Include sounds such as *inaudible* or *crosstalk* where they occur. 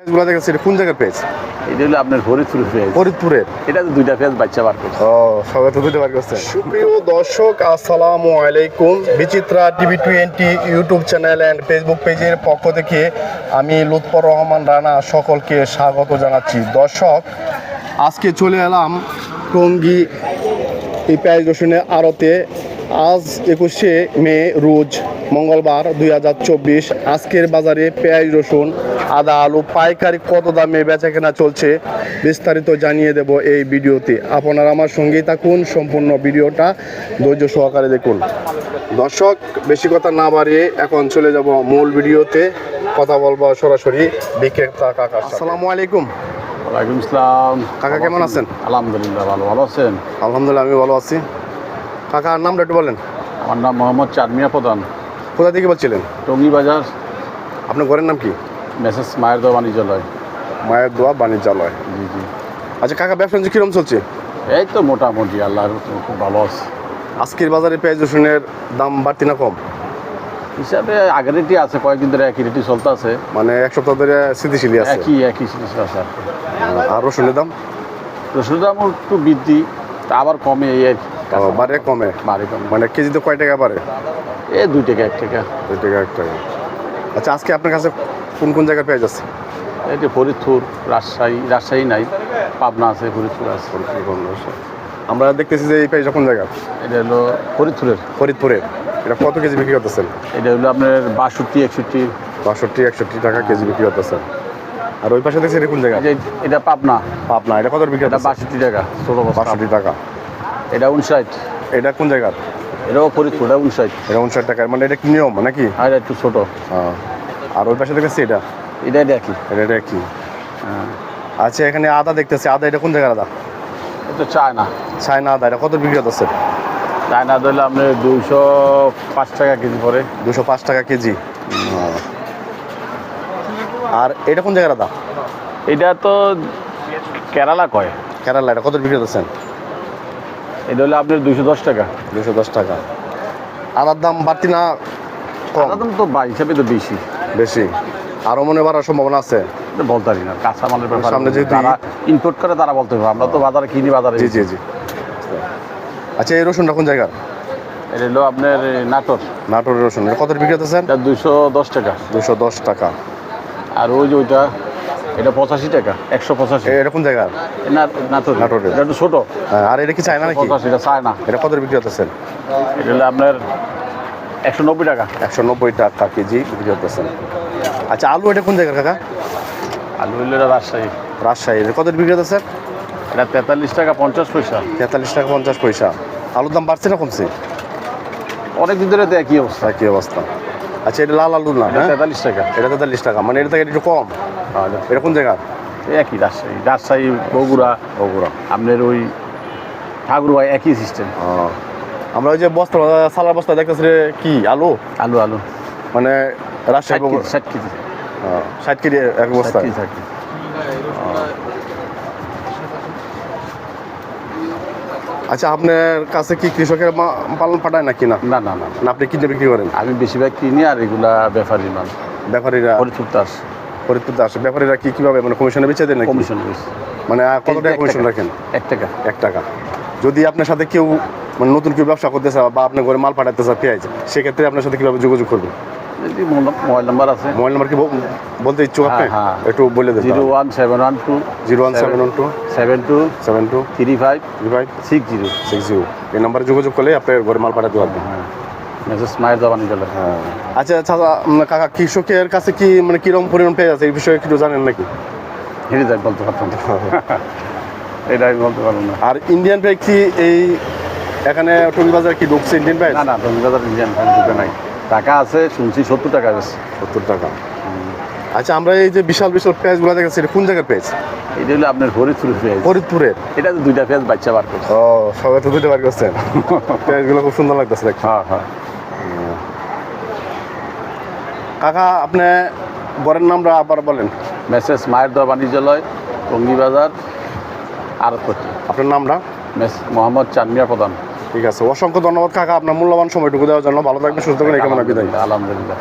পেঁয়াজগুলো দেখেছি এটা কোন জায়গার পেঁয়াজ এটা হলো আপনার ফরিদপুর পেঁয়াজ ফরিদপুরের এটা তো দুইটা পেঁয়াজ বাচ্চা বার করছে। ও সবাই তো বুঝতে পারি সুপ্রিয় দর্শক আসসালামু আলাইকুম। Bichitra TV twenty YouTube channel and Facebook পেজের পক্ষ থেকে আমি লুৎফর রহমান রানা সকলকে স্বাগত জানাচ্ছি। দর্শক আজকে চলে এলাম টঙ্গি এই পেঁয়াজ রসুনের আড়তে। আজ একুশে মে রোজ মঙ্গলবার দুই হাজার চব্বিশ। আজকের বাজারে পেঁয়াজ রসুন আদা আলু পাইকারি কত দামে বেচা কেনা চলছে বিস্তারিত জানিয়ে দেব এই ভিডিওতে। আপনারা আমার সঙ্গেই থাকুন সম্পূর্ণ ভিডিওটা ধৈর্য সহকারে দেখুন। দর্শক বেশি কথা না বাড়িয়ে এখন চলে যাব মূল ভিডিওতে। কথা বলব সরাসরি বিক্রেতা কাকা আসসালামু আলাইকুম। ওয়ালাইকুম আসসালাম কাকা কেমন আছেন? আলহামদুলিল্লাহ ভালো ভালো আছেন। আলহামদুলিল্লাহ আমি ভালো আছি। কাকার নামটা একটু বলেন। আমার নাম মোহাম্মদ চাঁদমিয়া প্রধান। কোথা থেকে বলছিলেন? টঙ্গী বাজার আপনার ঘরের নাম কি? মেসেজ মায়ের দোয়া বাণিজ্যালয়। মায়ের দোয়া বাণিজ্যালয়। জি জি। আচ্ছা কাকা ব্যবসা কিরম চলছে? এই তো মোটামুটি আল্লাহর খুব ভালো আছে। আজকের বাজারে পেঁয়াজ রসুনের দাম বাড়তি না কম? হিসাবে আগের রেটই আছে কয়েকদিন ধরে একই রেটই চলতে আছে মানে এক সপ্তাহ ধরে স্থিতিশীলই আছে। একই একই জিনিস আছে। আর রসুনের দাম? রসুনের দাম একটু বৃদ্ধি তা আবার কমে এই আর কি। ও, বাড়ে কমে? বাড়ি কমে। মানে কেজিতে কয় টাকা বাড়ে? এই দুই টাকা এক টাকা। দুই টাকা এক টাকা। আচ্ছা আজকে আপনার কাছে কোন কোন জায়গায় পেঁয়াজ আছে এই যে ফরিদপুর রাজশাহী রাজশাহী নাই পাবনা আছে ফরিদপুর আছে। আমরা দেখতেছি যে এই পেঁয়াজ কোন জায়গা? এটা হলো ফরিদপুরের। ফরিদপুরের। এটা কত কেজি বিক্রি করতেছেন? এটা হলো আপনার বাষট্টি একষট্টি। বাষট্টি একষট্টি টাকা কেজি বিক্রি করতেছেন। আর ওই পাশে দেখছি এটা কোন জায়গা? এই এটা পাবনা। পাবনা এটা কত বিক্রি এটা বাষট্টি টাকা ষোলো বাষট্টি টাকা। এটা উনষাট। এটা কোন জায়গার এটাও ফরিদপুর এটা উনষাট। এটা উনষাট টাকার মানে এটা কি নিয়ম নাকি? আর এটা একটু ছোটো। হ্যাঁ। আর ওই পাশে দেখতেছি এটা? এটা এটা কি এটা এটা কি আচ্ছা এখানে আদা দেখতেছি। আদা এটা কোন জায়গার আদা? এটা চায় না চায়না আদা এটা কত বিক্রি করতেছে চায় না ধরলে আপনার দুইশো পাঁচ টাকা কেজি পরে দুশো পাঁচ টাকা কেজি। আর এটা কোন জায়গার আদা? এটা তো কেরালা কয়। কেরালা এটা কত বিক্রি করতেছেন এটা হলো আপনার দুইশো দশ টাকা। দুশো দশ টাকা। আদার দাম বাড়তি না কম? আলাদা তো বা হিসাবে তো বেশি। বেশি। আরও মনে বাড়ার সম্ভাবনা আছে? বলতে পারি না কাঁচামালের ব্যাপারে। সামনে যেহেতু ইম্পোর্ট করে তারা বলতে পারবে আমরা তো বাজারে কিনি বাজারে জি জি জি। আচ্ছা এই রসুনটা কোন জায়গার? এটা হলো আপনার নাটোর। নাটোরের রসুন। কত বিক্রি করতেছেন? এটা দুইশো দশ টাকা। দুশো দশ টাকা। আর ওই যে ওইটা এটা পঁচাশি টাকা একশো পঁচাশি। এ- এটা কোন জায়গার নাটোর। এটা একটু ছোটো। হ্যাঁ, আর এটা কি চায়না নাকি? পঁচাশি এটা চায় না এটা কত বিক্রি করতেছেন এটা হলো আপনার একশো নব্বই টাকা। একশো নব্বই টাকা কেজি বিক্রি করতেছেন আচ্ছা আলু এটা কোন জায়গার কাকা? আলু হইল এটা রাজশাহী। রাজশাহী। এটা কত বিক্রি করতেছেন এটা তেতাল্লিশ টাকা পঞ্চাশ পয়সা। তেতাল্লিশ টাকা পঞ্চাশ পয়সা। আলুর দাম বাড়ছে না কমছে? অনেক দিন ধরে একই অবস্থা। একই অবস্থা। আচ্ছা এটা লাল আলু না হ্যাঁ? তেতাল্লিশ টাকা। এটা তেতাল্লিশ টাকা। মানে এটা থেকে একটু কম। এটা কোন জায়গা? একই রাজশাহী রাজশাহী বগুড়া বগুড়া। আপনার ওই ঠাকুরবাই একই সিস্টেম আমরা ওই যে বস্তা সালার বস্তা দেখতেছি রে, কি আলু? আলু আলু। মানে রাজশাহী ষাট কেজি ষাট কেজি। এক বস্তা? আচ্ছা আপনার কাছে কি কৃষকের পালন পাঠায় নাকি না? না না না না। আপনি কিনে বিক্রি করেন? আমি বেশিরভাগ কিনি আর এগুলা ব্যাপারী মাল। ব্যাপারীরা? ফরিদপুর দাস ফরিদপুর আসে ব্যাপারীরা কি কীভাবে মানে কমিশনে বেচে দেন কমিশন মানে কত টাকা কমিশন রাখেন? এক টাকা। এক টাকা। যদি আপনার সাথে কেউ মানে নতুন কেউ ব্যবসা করতে চায় বা আপনার ঘরে মাল পাঠাতে চায় পেঁয়াজ সেক্ষেত্রে আপনার সাথে কীভাবে যোগাযোগ করবে? মোবাইল নাম্বার আছে। মোবাইল নাম্বার কি বলতে ইচ্ছুক আপনি? হ্যাঁ, হ্যাঁ। একটু বলে দেন zero one seven one two zero one seven one two seven two seven two three five three five six zero. Six zero. এই নাম্বারে যোগাযোগ করলে আপনার ঘরে মাল পাঠাতে পারবেন। হ্যাঁ হ্যাঁ। আচ্ছা আচ্ছা কাকা কৃষকের কাছে কি মানে কীরকম পরিমাণ আছে এই বিষয়ে জানেন নাকি? হেরে বলতে পারতাম এটা আমি বলতে পারব না। আর ইন্ডিয়ান কি এই এখানে টঙ্গি বাজার কি ঢুকছে ইন্ডিয়ান পেঁয়াজ না না তুমি দাদা ইন্ডিয়ান ফ্যান দুটো নাই। টাকা আছে শুনছি সত্তর টাকা আছে। সত্তর টাকা। আচ্ছা আমরা এই যে বিশাল বিশাল পেঁয়াজগুলো এটা কোন জায়গার পেঁয়াজ? এটা হলো আপনার ফরিদপুর পেঁয়াজ। ফরিদপুরের এটা তো দুইটা পেঁয়াজ বাচ্চা বার করছে। ও সবাই তো পারি করছেন। *laughs* পেঁয়াজগুলো খুব সুন্দর লাগতেছে হ্যাঁ হ্যাঁ। কাকা আপনি বরের নামটা আবার বলেন। মেসেজ মায়ের দোয়া বাণিজ্যালয় টঙ্গি বাজার আরতপট্টি আপনার নামটা? মেস মোহাম্মদ চানমিয়া প্রধান। ঠিক আছে অসংখ্য ধন্যবাদ কাকা আপনার মূল্যবান সময়টুকু দেওয়ার জন্য। ভালো থাকবেন সুস্থ থাকবেন এই কামনা বিদায়। আলহামদুলিল্লাহ।